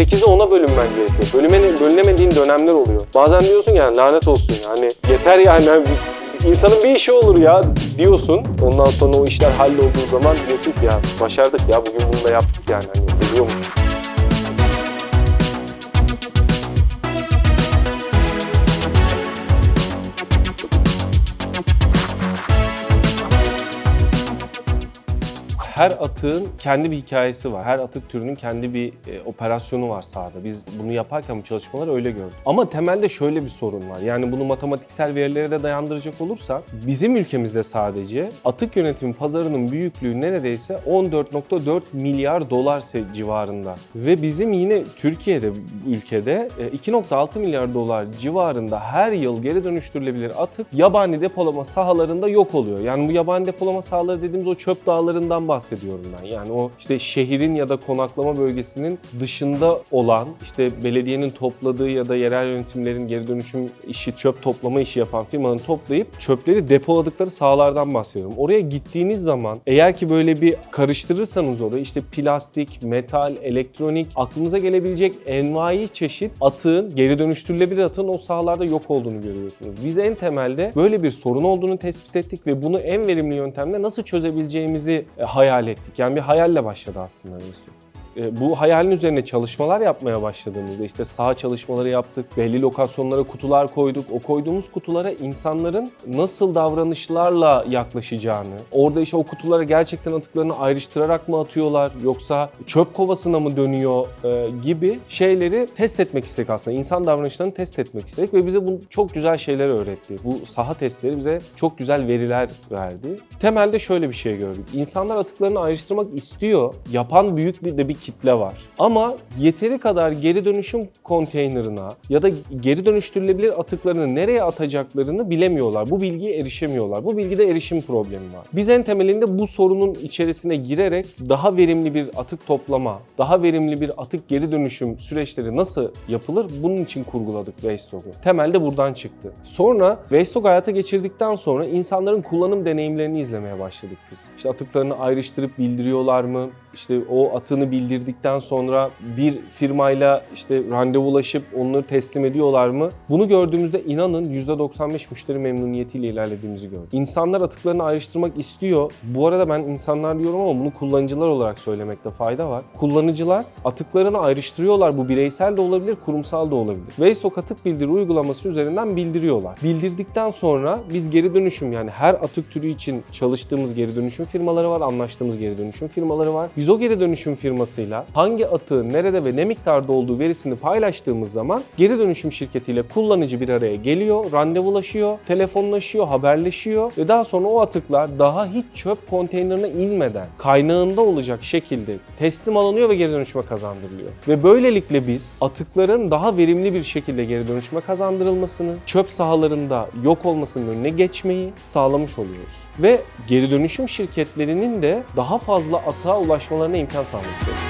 8'i 10'a bölünmen gerekiyor. Bölüme, bölünemediğin dönemler oluyor. Bazen diyorsun yani lanet olsun yani yeter yani insanın bir işi olur ya diyorsun. Ondan sonra o işler hallolduğu zaman diyorsun ki ya başardık ya bugün bunu da yaptık yani hani biliyormuş. Her atığın kendi bir hikayesi var. Her atık türünün kendi bir e, operasyonu var sahada. Biz bunu yaparken bu çalışmaları öyle gördük. Ama temelde şöyle bir sorun var. Yani bunu matematiksel verilere de dayandıracak olursak bizim ülkemizde sadece atık yönetimi pazarının büyüklüğü neredeyse 14.4 milyar dolar civarında. Ve bizim yine Türkiye'de ülkede e, 2.6 milyar dolar civarında her yıl geri dönüştürülebilir atık yabani depolama sahalarında yok oluyor. Yani bu yabani depolama sahaları dediğimiz o çöp dağlarından bahsediyorum ben. Yani o işte şehrin ya da konaklama bölgesinin dışında olan işte belediyenin topladığı ya da yerel yönetimlerin geri dönüşüm işi, çöp toplama işi yapan firmanın toplayıp çöpleri depoladıkları sahalardan bahsediyorum. Oraya gittiğiniz zaman eğer ki böyle bir karıştırırsanız orayı işte plastik, metal, elektronik aklınıza gelebilecek envai çeşit atığın, geri dönüştürülebilir atığın o sahalarda yok olduğunu görüyorsunuz. Biz en temelde böyle bir sorun olduğunu tespit ettik ve bunu en verimli yöntemle nasıl çözebileceğimizi e, hayal ettik. Yani bir hayalle başladı aslında Mesut. E, Bu hayalin üzerine çalışmalar yapmaya başladığımızda işte saha çalışmaları yaptık, belli lokasyonlara kutular koyduk. O koyduğumuz kutulara insanların nasıl davranışlarla yaklaşacağını, orada işte o kutulara gerçekten atıklarını ayrıştırarak mı atıyorlar yoksa çöp kovasına mı dönüyor e, gibi şeyleri test etmek istedik aslında. İnsan davranışlarını test etmek istedik ve bize bu çok güzel şeyler öğretti. Bu saha testleri bize çok güzel veriler verdi. Temelde şöyle bir şey gördük. İnsanlar atıklarını ayrıştırmak istiyor. Yapan büyük bir de bir kitle var. Ama yeteri kadar geri dönüşüm konteynerına ya da geri dönüştürülebilir atıklarını nereye atacaklarını bilemiyorlar. Bu bilgiye erişemiyorlar. Bu bilgide erişim problemi var. Biz en temelinde bu sorunun içerisine girerek daha verimli bir atık toplama, daha verimli bir atık geri dönüşüm süreçleri nasıl yapılır bunun için kurguladık Wasteog'u. Temelde buradan çıktı. Sonra Wasteog hayata geçirdikten sonra insanların kullanım deneyimlerini izlemeye başladık biz. İşte atıklarını ayrıştırıp bildiriyorlar mı? İşte o atığını bildirdikten sonra bir firmayla işte randevulaşıp onları teslim ediyorlar mı? Bunu gördüğümüzde inanın %95 müşteri memnuniyetiyle ilerlediğimizi gördük. İnsanlar atıklarını ayrıştırmak istiyor. Bu arada ben insanlar diyorum ama bunu kullanıcılar olarak söylemekte fayda var. Kullanıcılar atıklarını ayrıştırıyorlar. Bu bireysel de olabilir, kurumsal da olabilir. Wasteok atık bildiri uygulaması üzerinden bildiriyorlar. Bildirdikten sonra biz geri dönüşüm yani her atık türü için çalıştığımız geri dönüşüm firmaları var, anlaştığımız geri dönüşüm firmaları var. Biz o geri dönüşüm firmasıyla hangi atığın nerede ve ne miktarda olduğu verisini paylaştığımız zaman geri dönüşüm şirketiyle kullanıcı bir araya geliyor, randevulaşıyor, telefonlaşıyor, haberleşiyor ve daha sonra o atıklar daha hiç çöp konteynerine inmeden kaynağında olacak şekilde teslim alınıyor ve geri dönüşüme kazandırılıyor. Ve böylelikle biz atıkların daha verimli bir şekilde geri dönüşüme kazandırılmasını, çöp sahalarında yok olmasının önüne geçmeyi sağlamış oluyoruz. Ve geri dönüşüm şirketlerinin de daha fazla atığa ulaşmalarına imkan sağlamış oluyoruz.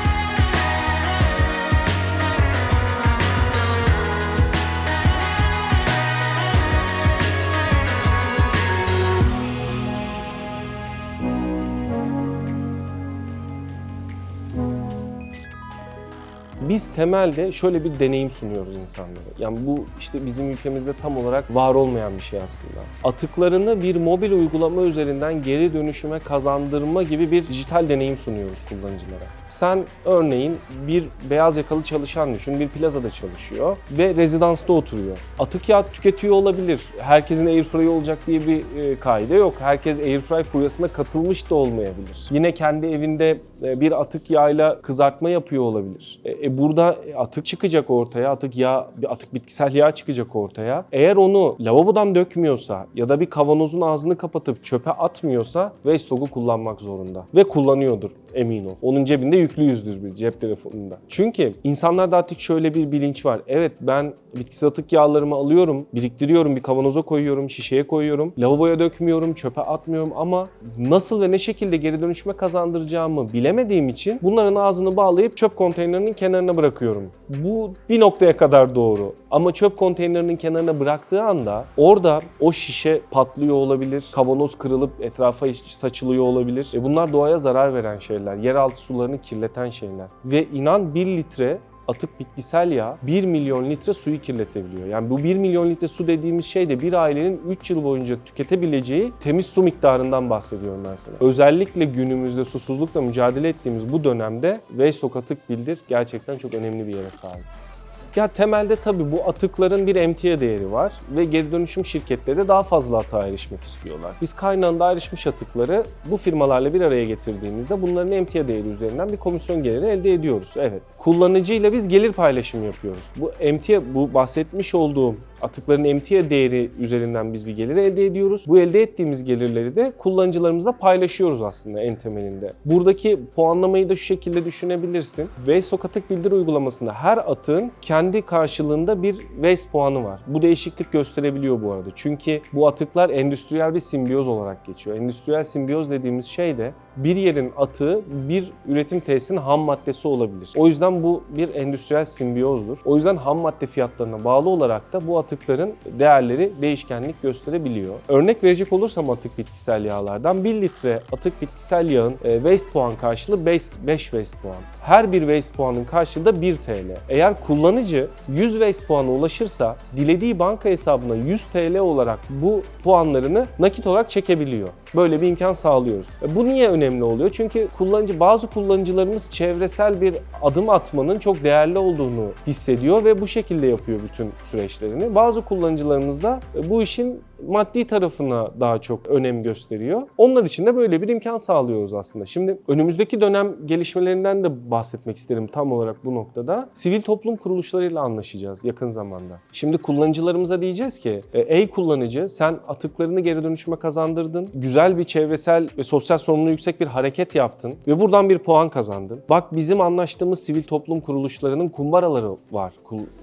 Biz temelde şöyle bir deneyim sunuyoruz insanlara. Yani bu işte bizim ülkemizde tam olarak var olmayan bir şey aslında. Atıklarını bir mobil uygulama üzerinden geri dönüşüme kazandırma gibi bir dijital deneyim sunuyoruz kullanıcılara. Sen örneğin bir beyaz yakalı çalışan düşün, bir plazada çalışıyor ve rezidansta oturuyor. Atık yağ tüketiyor olabilir. Herkesin airfryer olacak diye bir e, kaide yok. Herkes airfryer furyasına katılmış da olmayabilir. Yine kendi evinde e, bir atık yağıyla kızartma yapıyor olabilir. E, e, burada atık çıkacak ortaya, atık yağ, atık bitkisel yağ çıkacak ortaya. Eğer onu lavabodan dökmüyorsa ya da bir kavanozun ağzını kapatıp çöpe atmıyorsa Westog'u kullanmak zorunda. Ve kullanıyordur emin ol. Onun cebinde yüklü yüzdür bir cep telefonunda. Çünkü insanlarda artık şöyle bir bilinç var. Evet ben bitkisel atık yağlarımı alıyorum, biriktiriyorum, bir kavanoza koyuyorum, şişeye koyuyorum. Lavaboya dökmüyorum, çöpe atmıyorum ama nasıl ve ne şekilde geri dönüşüme kazandıracağımı bilemediğim için bunların ağzını bağlayıp çöp konteynerinin kenarına bırakıyorum. Bu bir noktaya kadar doğru. Ama çöp konteynerinin kenarına bıraktığı anda orada o şişe patlıyor olabilir, kavanoz kırılıp etrafa saçılıyor olabilir. E bunlar doğaya zarar veren şeyler, yeraltı sularını kirleten şeyler. Ve inan 1 litre atık bitkisel yağ 1 milyon litre suyu kirletebiliyor. Yani bu 1 milyon litre su dediğimiz şey de bir ailenin 3 yıl boyunca tüketebileceği temiz su miktarından bahsediyorum ben sana. Özellikle günümüzde susuzlukla mücadele ettiğimiz bu dönemde Veystok Atık Bildir gerçekten çok önemli bir yere sahip. Ya temelde tabii bu atıkların bir emtia değeri var ve geri dönüşüm şirketleri de daha fazla atığa erişmek istiyorlar. Biz kaynağında ayrışmış atıkları bu firmalarla bir araya getirdiğimizde bunların emtia değeri üzerinden bir komisyon geliri elde ediyoruz. Evet. Kullanıcıyla biz gelir paylaşımı yapıyoruz. Bu emtia, bu bahsetmiş olduğum atıkların emtia değeri üzerinden biz bir gelir elde ediyoruz. Bu elde ettiğimiz gelirleri de kullanıcılarımızla paylaşıyoruz aslında en temelinde. Buradaki puanlamayı da şu şekilde düşünebilirsin. Waste Atık Bildir uygulamasında her atığın kendi karşılığında bir waste puanı var. Bu değişiklik gösterebiliyor bu arada. Çünkü bu atıklar endüstriyel bir simbiyoz olarak geçiyor. Endüstriyel simbiyoz dediğimiz şey de bir yerin atığı bir üretim tesisinin ham maddesi olabilir. O yüzden bu bir endüstriyel simbiyozdur. O yüzden ham madde fiyatlarına bağlı olarak da bu atıkların değerleri değişkenlik gösterebiliyor. Örnek verecek olursam atık bitkisel yağlardan 1 litre atık bitkisel yağın e, waste puan karşılığı 5, 5 waste puan. Her bir waste puanın karşılığı da 1 TL. Eğer kullanıcı 100 waste puana ulaşırsa dilediği banka hesabına 100 TL olarak bu puanlarını nakit olarak çekebiliyor. Böyle bir imkan sağlıyoruz. E, Bu niye önemli oluyor? Çünkü kullanıcı bazı kullanıcılarımız çevresel bir adım atmanın çok değerli olduğunu hissediyor ve bu şekilde yapıyor bütün süreçlerini. Bazı kullanıcılarımız da e, bu işin maddi tarafına daha çok önem gösteriyor. Onlar için de böyle bir imkan sağlıyoruz aslında. Şimdi önümüzdeki dönem gelişmelerinden de bahsetmek isterim tam olarak bu noktada. Sivil toplum kuruluşlarıyla anlaşacağız yakın zamanda. Şimdi kullanıcılarımıza diyeceğiz ki "E, ey kullanıcı sen atıklarını geri dönüşüme kazandırdın. Güzel bir çevresel ve sosyal sorumluluğu yüksek bir hareket yaptın ve buradan bir puan kazandın. Bak bizim anlaştığımız sivil toplum kuruluşlarının kumbaraları var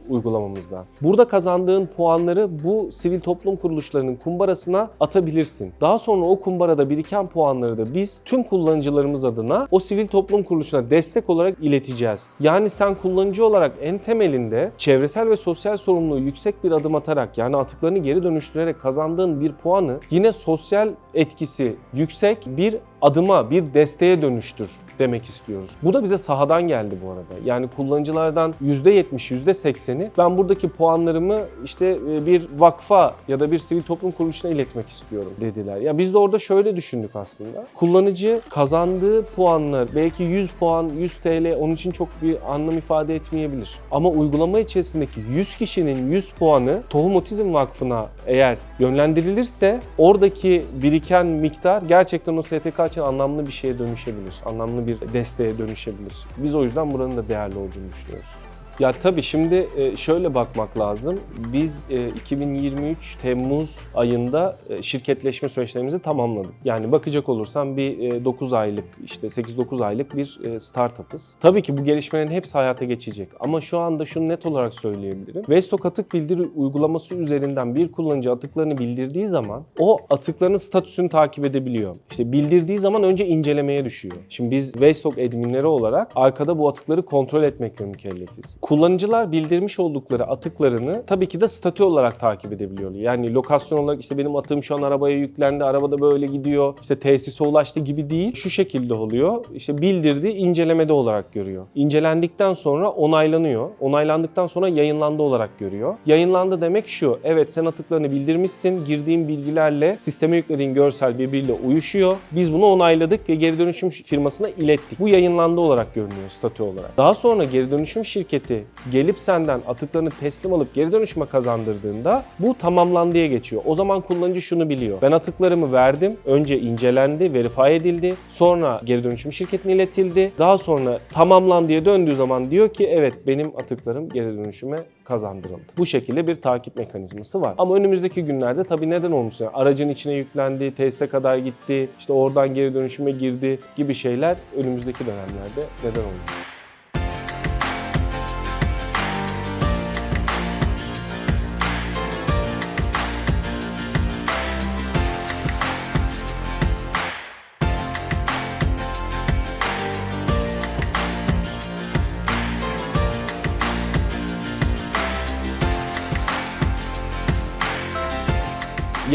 uygulamamızda. Burada kazandığın puanları bu sivil toplum kuruluşlarının kumbarasına atabilirsin. Daha sonra o kumbarada biriken puanları da biz tüm kullanıcılarımız adına o sivil toplum kuruluşuna destek olarak ileteceğiz. Yani sen kullanıcı olarak en temelinde çevresel ve sosyal sorumluluğu yüksek bir adım atarak yani atıklarını geri dönüştürerek kazandığın bir puanı yine sosyal etkisi yüksek bir adıma, bir desteğe dönüştür demek istiyoruz. Bu da bize sahadan geldi bu arada. Yani kullanıcılardan %70, %80'i ben buradaki puanlarımı işte e, bir vakfa ya da bir sivil toplum kuruluşuna iletmek istiyorum dediler. Ya biz de orada şöyle düşündük aslında. Kullanıcı kazandığı puanlar belki 100 puan, 100 TL onun için çok bir anlam ifade etmeyebilir. Ama uygulama içerisindeki 100 kişinin 100 puanı Tohum Otizm Vakfı'na eğer yönlendirilirse oradaki biriken miktar gerçekten o STK için anlamlı bir şeye dönüşebilir. Anlamlı bir desteğe dönüşebilir. Biz o yüzden buranın da değerli olduğunu düşünüyoruz. Ya tabii şimdi e, şöyle bakmak lazım. Biz e, 2023 Temmuz ayında e, şirketleşme süreçlerimizi tamamladık. Yani bakacak olursam bir e, 9 aylık işte 8-9 aylık bir e, startup'ız. Tabii ki bu gelişmelerin hepsi hayata geçecek. Ama şu anda şunu net olarak söyleyebilirim. Vestok atık bildiri uygulaması üzerinden bir kullanıcı atıklarını bildirdiği zaman o atıkların statüsünü takip edebiliyor. İşte bildirdiği zaman önce incelemeye düşüyor. Şimdi biz Vestok adminleri olarak arkada bu atıkları kontrol etmekle mükellefiz. Kullanıcılar bildirmiş oldukları atıklarını tabii ki de statü olarak takip edebiliyorlar. Yani lokasyon olarak işte benim atığım şu an arabaya yüklendi, arabada böyle gidiyor, işte tesise ulaştı gibi değil. Şu şekilde oluyor. İşte bildirdi, incelemede olarak görüyor. İncelendikten sonra onaylanıyor. Onaylandıktan sonra yayınlandı olarak görüyor. Yayınlandı demek şu, evet sen atıklarını bildirmişsin, girdiğin bilgilerle sisteme yüklediğin görsel birbiriyle uyuşuyor. Biz bunu onayladık ve geri dönüşüm firmasına ilettik. Bu yayınlandı olarak görünüyor statü olarak. Daha sonra geri dönüşüm şirketi gelip senden atıklarını teslim alıp geri dönüşüme kazandırdığında bu tamamlandıya geçiyor. O zaman kullanıcı şunu biliyor. Ben atıklarımı verdim. Önce incelendi, verify edildi. Sonra geri dönüşüm şirketine iletildi. Daha sonra tamamlandıya döndüğü zaman diyor ki evet benim atıklarım geri dönüşüme kazandırıldı. Bu şekilde bir takip mekanizması var. Ama önümüzdeki günlerde tabii neden olmuş? Yani aracın içine yüklendi, tesise kadar gitti, işte oradan geri dönüşüme girdi gibi şeyler önümüzdeki dönemlerde neden olmuş?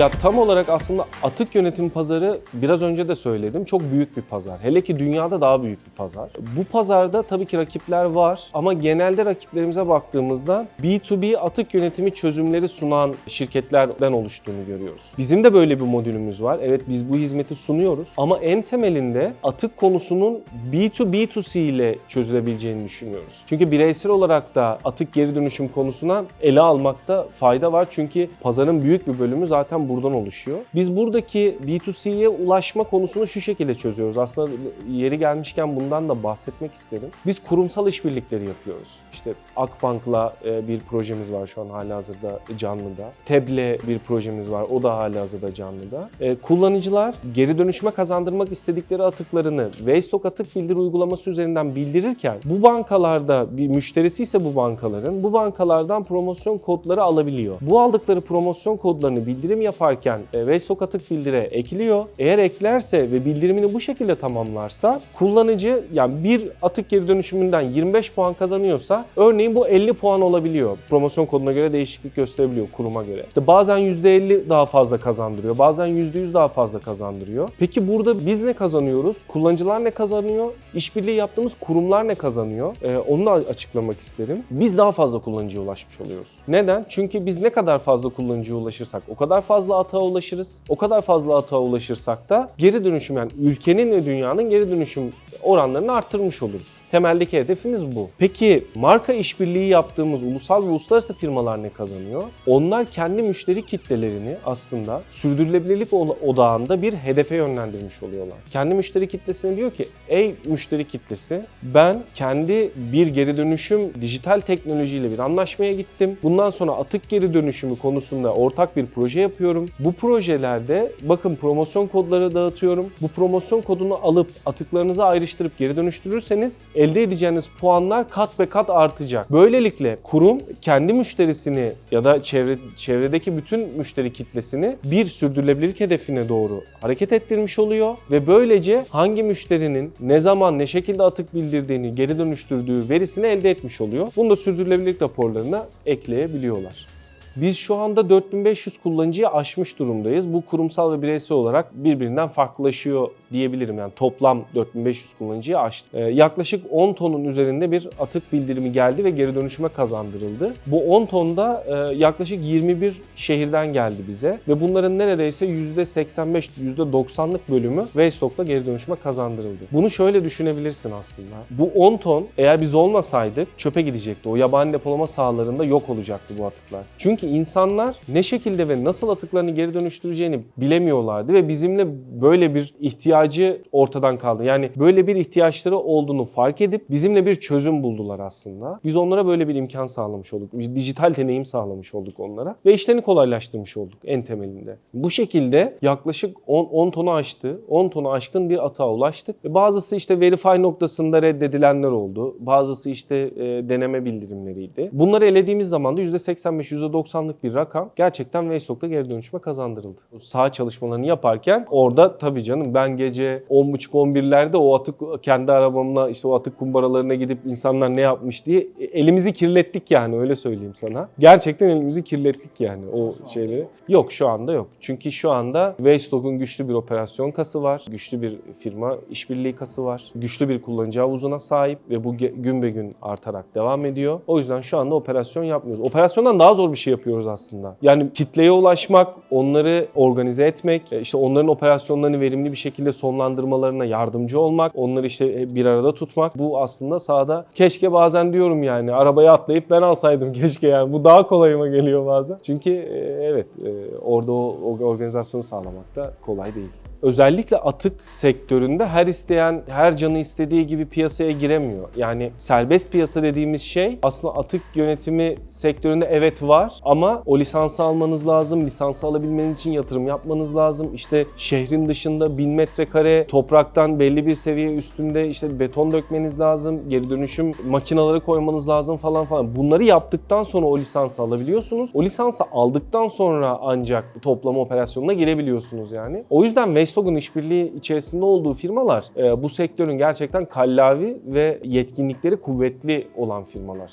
Ya tam olarak aslında atık yönetim pazarı biraz önce de söyledim çok büyük bir pazar. Hele ki dünyada daha büyük bir pazar. Bu pazarda tabii ki rakipler var ama genelde rakiplerimize baktığımızda B2B atık yönetimi çözümleri sunan şirketlerden oluştuğunu görüyoruz. Bizim de böyle bir modülümüz var. Evet biz bu hizmeti sunuyoruz ama en temelinde atık konusunun B2B2C ile çözülebileceğini düşünüyoruz. Çünkü bireysel olarak da atık geri dönüşüm konusuna ele almakta fayda var. Çünkü pazarın büyük bir bölümü zaten buradan oluşuyor. Biz buradaki B2C'ye ulaşma konusunu şu şekilde çözüyoruz. Aslında yeri gelmişken bundan da bahsetmek isterim. Biz kurumsal işbirlikleri yapıyoruz. İşte Akbank'la e, bir projemiz var şu an halihazırda canlıda. TEB'le bir projemiz var. O da halihazırda canlıda. E, Kullanıcılar geri dönüşüme kazandırmak istedikleri atıklarını Waystok atık bildiri uygulaması üzerinden bildirirken bu bankalarda bir müşterisi ise bu bankaların bu bankalardan promosyon kodları alabiliyor. Bu aldıkları promosyon kodlarını bildirim yaparken e, Waystok atık bildire ekliyor. Eğer eklerse ve bildirimini bu şekilde tamamlarsa kullanıcı yani bir atık geri dönüşümünden 25 puan kazanıyorsa örneğin bu 50 puan olabiliyor. Promosyon koduna göre değişiklik gösterebiliyor kuruma göre. İşte bazen %50 daha fazla kazandırıyor. Bazen %100 daha fazla kazandırıyor. Peki burada biz ne kazanıyoruz? Kullanıcılar ne kazanıyor? İşbirliği yaptığımız kurumlar ne kazanıyor? Ee, onu da açıklamak isterim. Biz daha fazla kullanıcıya ulaşmış oluyoruz. Neden? Çünkü biz ne kadar fazla kullanıcıya ulaşırsak o kadar fazla atağa ulaşırız. O kadar fazla atağa ulaşırsak da geri dönüşüm yani ülkenin ve dünyanın geri dönüşüm oranlarını arttırmış oluruz. Temeldeki hedefimiz bu. Peki marka işbirliği yaptığımız ulusal ve uluslararası firmalar ne kazanıyor? Onlar kendi müşteri kitlelerini aslında sürdürülebilirlik odağında bir hedefe yönlendirmiş oluyorlar. Kendi müşteri kitlesine diyor ki ey müşteri kitlesi ben kendi bir geri dönüşüm dijital teknolojiyle bir anlaşmaya gittim. Bundan sonra atık geri dönüşümü konusunda ortak bir proje yapıyorum. Bu projelerde bakın promosyon kodları dağıtıyorum. Bu promosyon kodunu alıp atıklarınızı ayrıştırıp geri dönüştürürseniz elde edeceğiniz puanlar kat be kat artacak. Böylelikle kurum kendi müşterisini ya da çevre, çevredeki bütün müşteri kitlesini bir sürdürülebilirlik hedefine doğru hareket ettirmiş oluyor ve böylece hangi müşterinin ne zaman ne şekilde atık bildirdiğini, geri dönüştürdüğü verisini elde etmiş oluyor. Bunu da sürdürülebilirlik raporlarına ekleyebiliyorlar. Biz şu anda 4500 kullanıcıyı aşmış durumdayız. Bu kurumsal ve bireysel olarak birbirinden farklılaşıyor diyebilirim. Yani toplam 4500 kullanıcıyı aştı. Ee, yaklaşık 10 tonun üzerinde bir atık bildirimi geldi ve geri dönüşüme kazandırıldı. Bu 10 tonda e, yaklaşık 21 şehirden geldi bize ve bunların neredeyse %85, %90'lık bölümü Wastestock'la geri dönüşüme kazandırıldı. Bunu şöyle düşünebilirsin aslında. Bu 10 ton eğer biz olmasaydık çöpe gidecekti. O yabani depolama sahalarında yok olacaktı bu atıklar. Çünkü insanlar ne şekilde ve nasıl atıklarını geri dönüştüreceğini bilemiyorlardı ve bizimle böyle bir ihtiyacı ortadan kaldı. Yani böyle bir ihtiyaçları olduğunu fark edip bizimle bir çözüm buldular aslında. Biz onlara böyle bir imkan sağlamış olduk. Bir dijital deneyim sağlamış olduk onlara ve işlerini kolaylaştırmış olduk en temelinde. Bu şekilde yaklaşık 10, 10 tonu aştı. 10 tonu aşkın bir atağa ulaştık. Ve bazısı işte verify noktasında reddedilenler oldu. Bazısı işte e, deneme bildirimleriydi. Bunları elediğimiz zaman da %85, %90'lık bir rakam gerçekten Wastestock'ta geri dönüşüme kazandırıldı. Saha çalışmalarını yaparken orada tabii canım ben gece 10.30-11'lerde o atık kendi arabamla işte o atık kumbaralarına gidip insanlar ne yapmış diye elimizi kirlettik yani öyle söyleyeyim sana. Gerçekten elimizi kirlettik yani o şeyleri. Yok şu anda yok. Çünkü şu anda Wastestock'un güçlü bir operasyon kası var. Güçlü bir firma işbirliği kası var. Güçlü bir kullanıcı havuzuna sahip ve bu gün be gün artarak devam ediyor. O yüzden şu anda operasyon yapmıyoruz. Operasyondan daha zor bir şey yapıyoruz aslında. Yani kitleye ulaşmak, onları organize etmek, e, işte onların operasyonlarını verimli bir şekilde sonlandırmalarına yardımcı olmak, onları işte bir arada tutmak. Bu aslında sahada keşke bazen diyorum yani arabaya atlayıp ben alsaydım keşke yani. Bu daha kolayıma geliyor bazen. Çünkü e, evet e, orada o organizasyonu sağlamak da kolay değil. Özellikle atık sektöründe her isteyen, her canı istediği gibi piyasaya giremiyor. Yani serbest piyasa dediğimiz şey aslında atık yönetimi sektöründe evet var ama o lisansı almanız lazım. Lisansı alabilmeniz için yatırım yapmanız lazım. İşte şehrin dışında 1000 metrekare topraktan belli bir seviye üstünde işte beton dökmeniz lazım. Geri dönüşüm makinaları koymanız lazım falan falan. Bunları yaptıktan sonra o lisansı alabiliyorsunuz. O lisansı aldıktan sonra ancak toplama operasyonuna girebiliyorsunuz yani. O yüzden Westog'un işbirliği içerisinde olduğu firmalar e, bu sektörün gerçekten kallavi ve yetkinlikleri kuvvetli olan firmalar.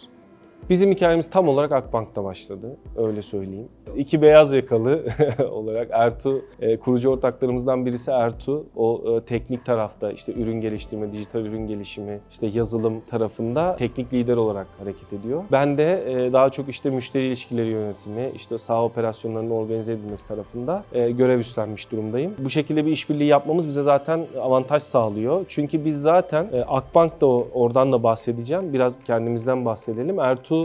Bizim hikayemiz tam olarak Akbank'ta başladı. Öyle söyleyeyim. İki beyaz yakalı olarak Ertuğ, e, kurucu ortaklarımızdan birisi Ertuğ. O e, teknik tarafta işte ürün geliştirme, dijital ürün gelişimi, işte yazılım tarafında teknik lider olarak hareket ediyor. Ben de e, daha çok işte müşteri ilişkileri yönetimi, işte saha operasyonlarının organize edilmesi tarafında görev üstlenmiş durumdayım. Bu şekilde bir işbirliği yapmamız bize zaten avantaj sağlıyor. Çünkü biz zaten Akbank da oradan da bahsedeceğim. Biraz kendimizden bahsedelim.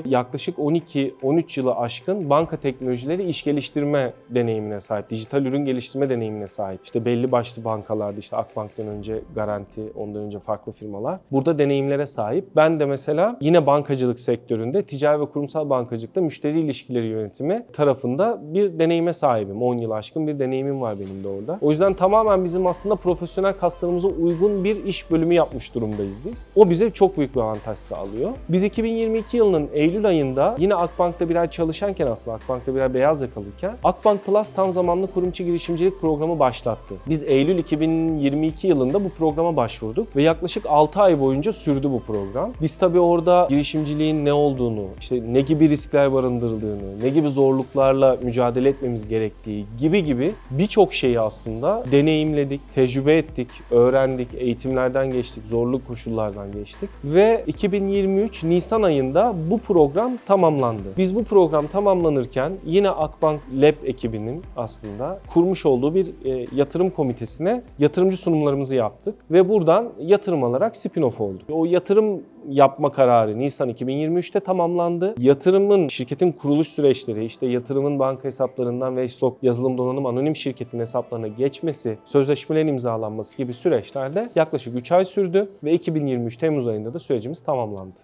Yaklaşık 12-13 yılı aşkın banka teknolojileri iş geliştirme deneyimine sahip. Dijital ürün geliştirme deneyimine sahip. İşte belli başlı bankalarda işte Akbank'tan önce Garanti, ondan önce farklı firmalar. Burada deneyimlere sahip. Ben de mesela yine bankacılık sektöründe ticari ve kurumsal bankacılıkta müşteri ilişkileri yönetimi tarafında bir deneyime sahibim. 10 yıl aşkın bir deneyimim var benim de orada. O yüzden tamamen bizim aslında profesyonel kaslarımıza uygun bir iş bölümü yapmış durumdayız biz. O bize çok büyük bir avantaj sağlıyor. Biz 2022 yılının Eylül ayında yine Akbank'ta birer çalışanken aslında Akbank'ta birer beyaz yakalıyken Akbank Plus tam zamanlı kurumçu girişimcilik programı başlattı. Biz Eylül 2022 yılında bu programa başvurduk ve yaklaşık 6 ay boyunca sürdü bu program. Biz tabii orada girişimciliğin ne olduğunu, işte ne gibi riskler barındırdığını, ne gibi zorluklarla mücadele etmemiz gerektiği gibi gibi birçok şeyi aslında deneyimledik, tecrübe ettik, öğrendik, eğitimlerden geçtik, zorluk koşullardan geçtik ve 2023 Nisan ayında bu program tamamlandı. Biz bu program tamamlanırken yine Akbank Lab ekibinin aslında kurmuş olduğu bir e, yatırım komitesine yatırımcı sunumlarımızı yaptık ve buradan yatırım alarak spin-off olduk. O yatırım yapma kararı Nisan 2023'te tamamlandı. Yatırımın, şirketin kuruluş süreçleri, işte yatırımın banka hesaplarından ve stok yazılım donanım anonim şirketin hesaplarına geçmesi, sözleşmelerin imzalanması gibi süreçlerde yaklaşık 3 ay sürdü ve 2023 Temmuz ayında da sürecimiz tamamlandı.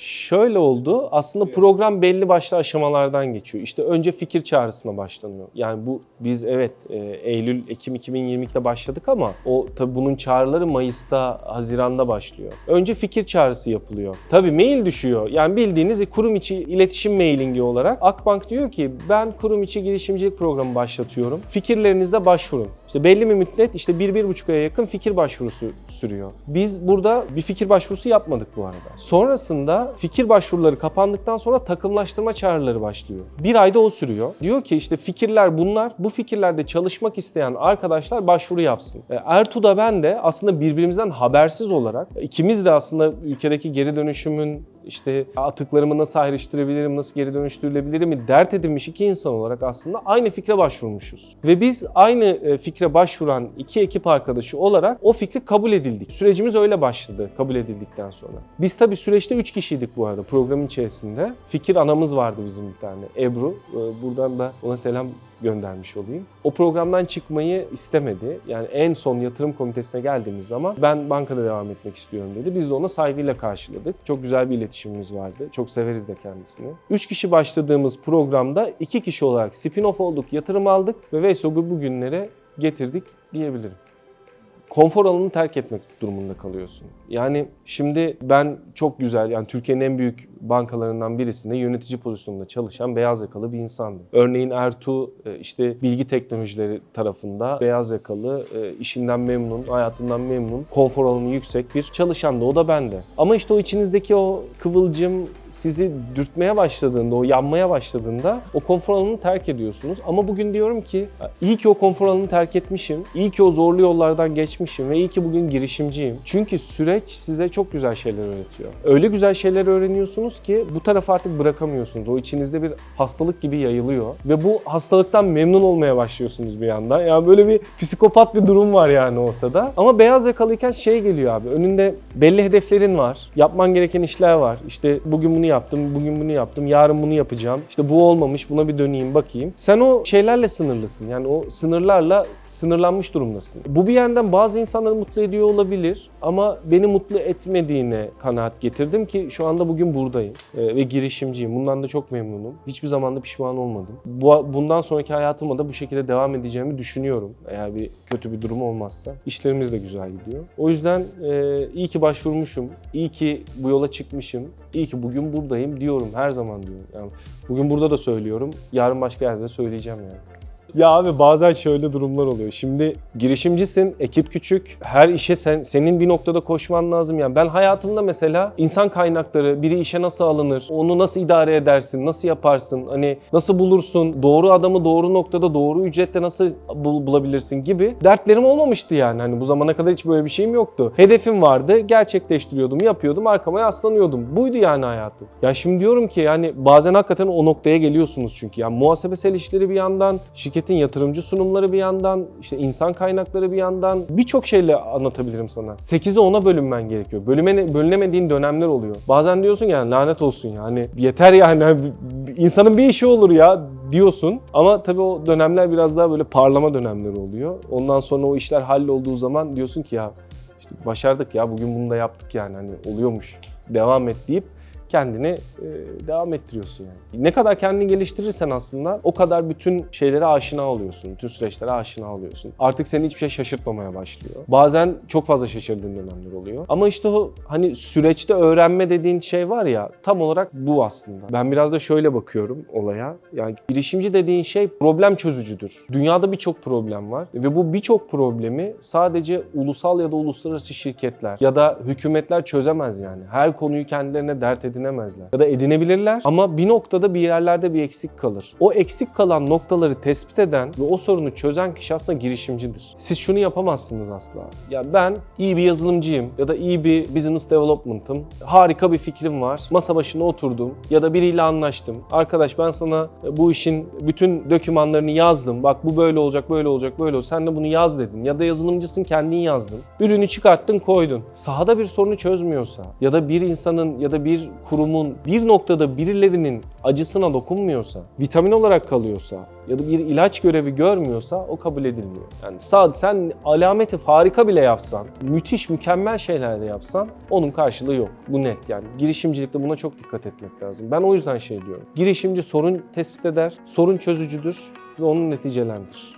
Şöyle oldu. Aslında program belli başlı aşamalardan geçiyor. İşte önce fikir çağrısına başlanıyor. Yani bu biz evet e, Eylül Ekim 2022'de başladık ama o tabii bunun çağrıları Mayıs'ta, Haziran'da başlıyor. Önce fikir çağrısı yapılıyor. Tabii mail düşüyor. Yani bildiğiniz kurum içi iletişim mailingi olarak Akbank diyor ki ben kurum içi girişimcilik programı başlatıyorum. Fikirlerinizde başvurun. İşte belli bir müddet işte 1-1,5 aya yakın fikir başvurusu sürüyor. Biz burada bir fikir başvurusu yapmadık bu arada. Sonrasında fikir başvuruları kapandıktan sonra takımlaştırma çağrıları başlıyor. Bir ayda o sürüyor. Diyor ki işte fikirler bunlar. Bu fikirlerde çalışmak isteyen arkadaşlar başvuru yapsın. E, Ertuğ da ben de aslında birbirimizden habersiz olarak ikimiz de aslında ülkedeki geri dönüşümün işte atıklarımı nasıl ayrıştırabilirim, nasıl geri dönüştürülebilirim dert edinmiş iki insan olarak aslında aynı fikre başvurmuşuz. Ve biz aynı e, fikre başvuran iki ekip arkadaşı olarak o fikri kabul edildik. Sürecimiz öyle başladı kabul edildikten sonra. Biz tabii süreçte üç kişiydik bu arada programın içerisinde. Fikir anamız vardı bizim bir tane Ebru. E, Buradan da ona selam göndermiş olayım. O programdan çıkmayı istemedi. Yani en son yatırım komitesine geldiğimiz zaman ben bankada devam etmek istiyorum dedi. Biz de ona saygıyla karşıladık. Çok güzel bir iletişimimiz vardı. Çok severiz de kendisini. Üç kişi başladığımız programda iki kişi olarak spin-off olduk, yatırım aldık ve Veysog'u bugünlere getirdik diyebilirim konfor alanını terk etmek durumunda kalıyorsun. Yani şimdi ben çok güzel yani Türkiye'nin en büyük bankalarından birisinde yönetici pozisyonunda çalışan beyaz yakalı bir insandım. Örneğin Ertuğ e, işte bilgi teknolojileri tarafında beyaz yakalı, e, işinden memnun, hayatından memnun, konfor alanı yüksek bir çalışandı. O da bende. Ama işte o içinizdeki o kıvılcım sizi dürtmeye başladığında, o yanmaya başladığında o konfor alanını terk ediyorsunuz. Ama bugün diyorum ki iyi ki o konfor alanını terk etmişim, iyi ki o zorlu yollardan geçmişim ve iyi ki bugün girişimciyim. Çünkü süreç size çok güzel şeyler öğretiyor. Öyle güzel şeyler öğreniyorsunuz ki bu tarafı artık bırakamıyorsunuz. O içinizde bir hastalık gibi yayılıyor ve bu hastalıktan memnun olmaya başlıyorsunuz bir yandan. Yani böyle bir psikopat bir durum var yani ortada. Ama beyaz yakalıyken şey geliyor abi. Önünde belli hedeflerin var. Yapman gereken işler var. İşte bugün bunu yaptım, bugün bunu yaptım, yarın bunu yapacağım. İşte bu olmamış, buna bir döneyim, bakayım. Sen o şeylerle sınırlısın. Yani o sınırlarla sınırlanmış durumdasın. Bu bir yandan bazı insanları mutlu ediyor olabilir ama beni mutlu etmediğine kanaat getirdim ki şu anda bugün buradayım Ee, ve girişimciyim. Bundan da çok memnunum. Hiçbir zaman da pişman olmadım. Bu, bundan sonraki hayatıma da bu şekilde devam edeceğimi düşünüyorum. Eğer bir kötü bir durum olmazsa. İşlerimiz de güzel gidiyor. O yüzden e, iyi ki başvurmuşum. iyi ki bu yola çıkmışım. iyi ki bugün buradayım diyorum. Her zaman diyorum. Yani bugün burada da söylüyorum. Yarın başka yerde de söyleyeceğim yani. Ya abi bazen şöyle durumlar oluyor. Şimdi girişimcisin, ekip küçük. Her işe sen, senin bir noktada koşman lazım. Yani ben hayatımda mesela insan kaynakları, biri işe nasıl alınır, onu nasıl idare edersin, nasıl yaparsın, hani nasıl bulursun, doğru adamı doğru noktada doğru ücretle nasıl bul- bulabilirsin gibi dertlerim olmamıştı yani. Hani bu zamana kadar hiç böyle bir şeyim yoktu. Hedefim vardı, gerçekleştiriyordum, yapıyordum, arkama yaslanıyordum. Buydu yani hayatım. Ya şimdi diyorum ki yani bazen hakikaten o noktaya geliyorsunuz çünkü. Yani muhasebesel işleri bir yandan, şirketin yatırımcı sunumları bir yandan, işte insan kaynakları bir yandan birçok şeyle anlatabilirim sana. 8'e 10'a bölünmen gerekiyor. Bölüme, bölünemediğin dönemler oluyor. Bazen diyorsun yani lanet olsun yani yeter yani Hani insanın bir işi olur ya diyorsun. Ama tabii o dönemler biraz daha böyle parlama dönemleri oluyor. Ondan sonra o işler hallolduğu zaman diyorsun ki ya işte başardık ya bugün bunu da yaptık yani hani oluyormuş devam et deyip kendini e, devam ettiriyorsun yani. Ne kadar kendini geliştirirsen aslında o kadar bütün şeylere aşina oluyorsun. Bütün süreçlere aşina oluyorsun. Artık seni hiçbir şey şaşırtmamaya başlıyor. Bazen çok fazla şaşırdığın dönemler oluyor. Ama işte o hani süreçte öğrenme dediğin şey var ya tam olarak bu aslında. Ben biraz da şöyle bakıyorum olaya. Yani girişimci dediğin şey problem çözücüdür. Dünyada birçok problem var ve bu birçok problemi sadece ulusal ya da uluslararası şirketler ya da hükümetler çözemez yani. Her konuyu kendilerine dert edinemezler. Ya da edinebilirler ama bir noktada bir yerlerde bir eksik kalır. O eksik kalan noktaları tespit eden ve o sorunu çözen kişi aslında girişimcidir. Siz şunu yapamazsınız asla. Ya ben iyi bir yazılımcıyım ya da iyi bir business development'ım. Harika bir fikrim var. Masa başına oturdum ya da biriyle anlaştım. Arkadaş ben sana bu işin bütün dokümanlarını yazdım. Bak bu böyle olacak, böyle olacak, böyle olacak. Sen de bunu yaz dedin. Ya da yazılımcısın kendin yazdın. Ürünü çıkarttın, koydun. Sahada bir sorunu çözmüyorsa ya da bir insanın ya da bir kurumun bir noktada birilerinin acısına dokunmuyorsa, vitamin olarak kalıyorsa ya da bir ilaç görevi görmüyorsa o kabul edilmiyor. Yani sadece sen alameti harika bile yapsan, müthiş mükemmel şeyler de yapsan onun karşılığı yok. Bu net yani. Girişimcilikte buna çok dikkat etmek lazım. Ben o yüzden şey diyorum. Girişimci sorun tespit eder, sorun çözücüdür ve onu neticelendirir.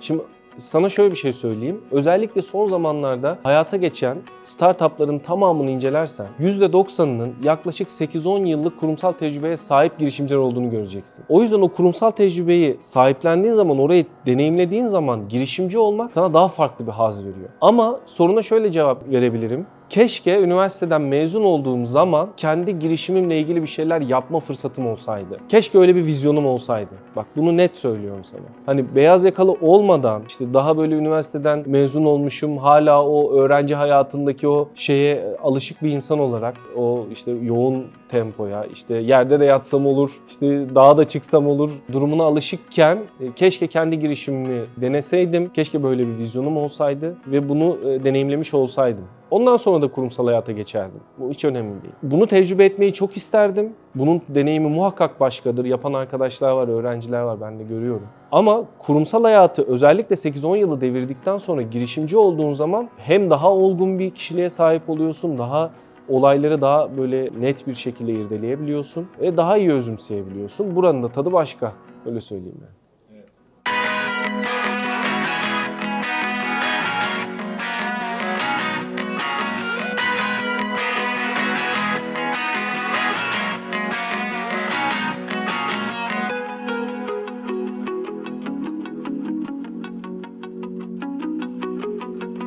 Şimdi sana şöyle bir şey söyleyeyim. Özellikle son zamanlarda hayata geçen startupların tamamını incelersen %90'ının yaklaşık 8-10 yıllık kurumsal tecrübeye sahip girişimciler olduğunu göreceksin. O yüzden o kurumsal tecrübeyi sahiplendiğin zaman, orayı deneyimlediğin zaman girişimci olmak sana daha farklı bir haz veriyor. Ama soruna şöyle cevap verebilirim. Keşke üniversiteden mezun olduğum zaman kendi girişimimle ilgili bir şeyler yapma fırsatım olsaydı. Keşke öyle bir vizyonum olsaydı. Bak bunu net söylüyorum sana. Hani beyaz yakalı olmadan işte daha böyle üniversiteden mezun olmuşum. Hala o öğrenci hayatındaki o şeye alışık bir insan olarak o işte yoğun tempoya işte yerde de yatsam olur, işte dağa da çıksam olur durumuna alışıkken e, keşke kendi girişimimi deneseydim. Keşke böyle bir vizyonum olsaydı ve bunu e, deneyimlemiş olsaydım. Ondan sonra da kurumsal hayata geçerdim. Bu hiç önemli değil. Bunu tecrübe etmeyi çok isterdim. Bunun deneyimi muhakkak başkadır. Yapan arkadaşlar var, öğrenciler var ben de görüyorum. Ama kurumsal hayatı özellikle 8-10 yılı devirdikten sonra girişimci olduğun zaman hem daha olgun bir kişiliğe sahip oluyorsun, daha olayları daha böyle net bir şekilde irdeleyebiliyorsun ve daha iyi özümseyebiliyorsun. Buranın da tadı başka. Öyle söyleyeyim yani.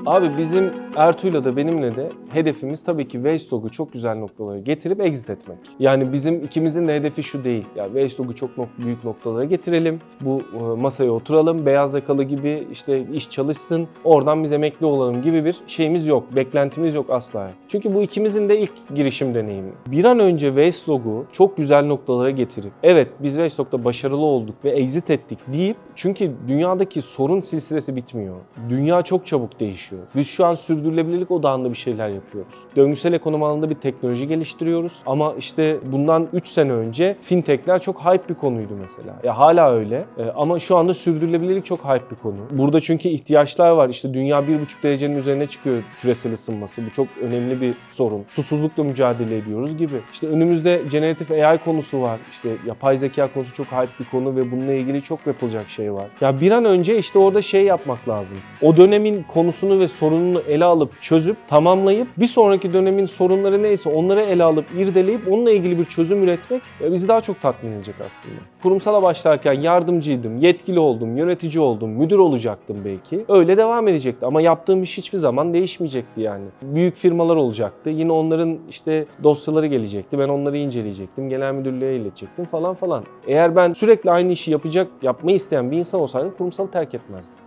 Abi bizim Ertuğ'la da benimle de hedefimiz tabii ki Waystog'u çok güzel noktalara getirip exit etmek. Yani bizim ikimizin de hedefi şu değil. Ya Waystog'u çok nok- büyük noktalara getirelim. Bu e, masaya oturalım. Beyaz yakalı gibi işte iş çalışsın. Oradan biz emekli olalım gibi bir şeyimiz yok. Beklentimiz yok asla. Çünkü bu ikimizin de ilk girişim deneyimi. Bir an önce Waystog'u çok güzel noktalara getirip evet biz Waystog'da başarılı olduk ve exit ettik deyip çünkü dünyadaki sorun silsilesi bitmiyor. Dünya çok çabuk değişiyor. Biz şu an sürdürülebilirlik odağında bir şeyler yapıyoruz. Döngüsel ekonomi alanında bir teknoloji geliştiriyoruz. Ama işte bundan 3 sene önce fintechler çok hype bir konuydu mesela. Ya hala öyle. Ee, ama şu anda sürdürülebilirlik çok hype bir konu. Burada çünkü ihtiyaçlar var. İşte dünya 1,5 derecenin üzerine çıkıyor küresel ısınması. Bu çok önemli bir sorun. Susuzlukla mücadele ediyoruz gibi. İşte önümüzde generatif AI konusu var. İşte yapay zeka konusu çok hype bir konu ve bununla ilgili çok yapılacak şey var. Ya bir an önce işte orada şey yapmak lazım. O dönemin konusunu ve sorununu ele alıp çözüp tamamlayıp Bir sonraki dönemin sorunları neyse onları ele alıp irdeleyip onunla ilgili bir çözüm üretmek e, bizi daha çok tatmin edecek aslında. Kurumsala başlarken yardımcıydım, yetkili oldum, yönetici oldum, müdür olacaktım belki. Öyle devam edecekti ama yaptığım iş hiçbir zaman değişmeyecekti yani. Büyük firmalar olacaktı. Yine onların işte dosyaları gelecekti. Ben onları inceleyecektim. Genel müdürlüğe iletecektim falan falan. Eğer ben sürekli aynı işi yapacak, yapmayı isteyen bir insan olsaydım kurumsalı terk etmezdim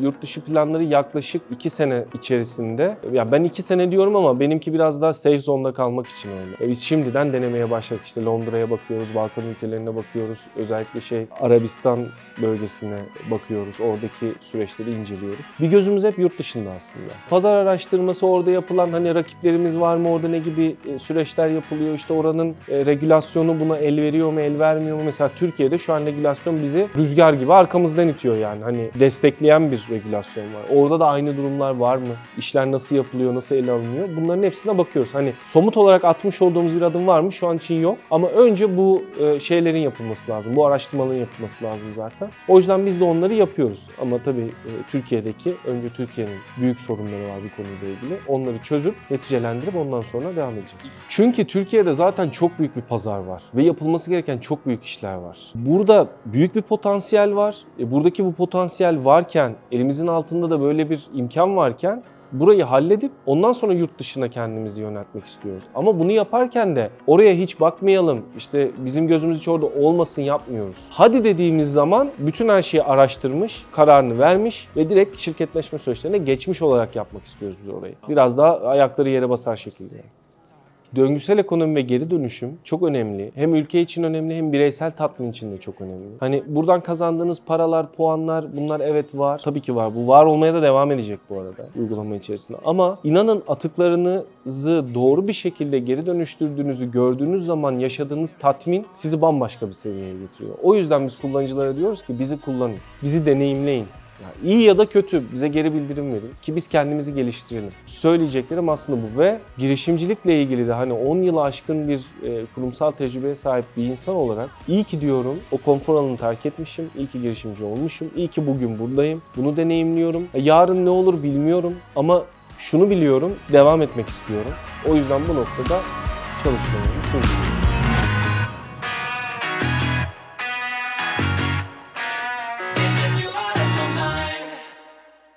yurt dışı planları yaklaşık 2 sene içerisinde. Ya ben 2 sene diyorum ama benimki biraz daha safe zone'da kalmak için öyle. E, biz şimdiden denemeye başladık. İşte Londra'ya bakıyoruz, Balkan ülkelerine bakıyoruz. Özellikle şey Arabistan bölgesine bakıyoruz. Oradaki süreçleri inceliyoruz. Bir gözümüz hep yurt dışında aslında. Pazar araştırması orada yapılan hani rakiplerimiz var mı orada ne gibi e, süreçler yapılıyor? İşte oranın e, regülasyonu buna el veriyor mu, el vermiyor mu? Mesela Türkiye'de şu an regülasyon bizi rüzgar gibi arkamızdan itiyor yani. Hani destekleyen bir regülasyon var. Orada da aynı durumlar var mı? İşler nasıl yapılıyor, nasıl ele alınıyor? Bunların hepsine bakıyoruz. Hani somut olarak atmış olduğumuz bir adım var mı? Şu an için yok. Ama önce bu e, şeylerin yapılması lazım. Bu araştırmaların yapılması lazım zaten. O yüzden biz de onları yapıyoruz. Ama tabii e, Türkiye'deki, önce Türkiye'nin büyük sorunları var bu konuyla ilgili. Onları çözüp, neticelendirip ondan sonra devam edeceğiz. Çünkü Türkiye'de zaten çok büyük bir pazar var. Ve yapılması gereken çok büyük işler var. Burada büyük bir potansiyel var. E, buradaki bu potansiyel varken, elimizin altında da böyle bir imkan varken burayı halledip ondan sonra yurt dışına kendimizi yöneltmek istiyoruz. Ama bunu yaparken de oraya hiç bakmayalım, işte bizim gözümüz hiç orada olmasın yapmıyoruz. Hadi dediğimiz zaman bütün her şeyi araştırmış, kararını vermiş ve direkt şirketleşme süreçlerine geçmiş olarak yapmak istiyoruz biz orayı. Biraz daha ayakları yere basar şekilde. Döngüsel ekonomi ve geri dönüşüm çok önemli. Hem ülke için önemli hem bireysel tatmin için de çok önemli. Hani buradan kazandığınız paralar, puanlar bunlar evet var. Tabii ki var. Bu var olmaya da devam edecek bu arada uygulama içerisinde. Ama inanın atıklarınızı doğru bir şekilde geri dönüştürdüğünüzü gördüğünüz zaman yaşadığınız tatmin sizi bambaşka bir seviyeye getiriyor. O yüzden biz kullanıcılara diyoruz ki bizi kullanın, bizi deneyimleyin. Ya iyi ya da kötü bize geri bildirim verin ki biz kendimizi geliştirelim. Söyleyeceklerim aslında bu ve girişimcilikle ilgili de hani 10 yılı aşkın bir e, kurumsal tecrübeye sahip bir insan olarak iyi ki diyorum o konfor alanını terk etmişim, iyi ki girişimci olmuşum, iyi ki bugün buradayım, bunu deneyimliyorum. E, yarın ne olur bilmiyorum ama şunu biliyorum, devam etmek istiyorum. O yüzden bu noktada çalışmalarımı sürdürüyorum.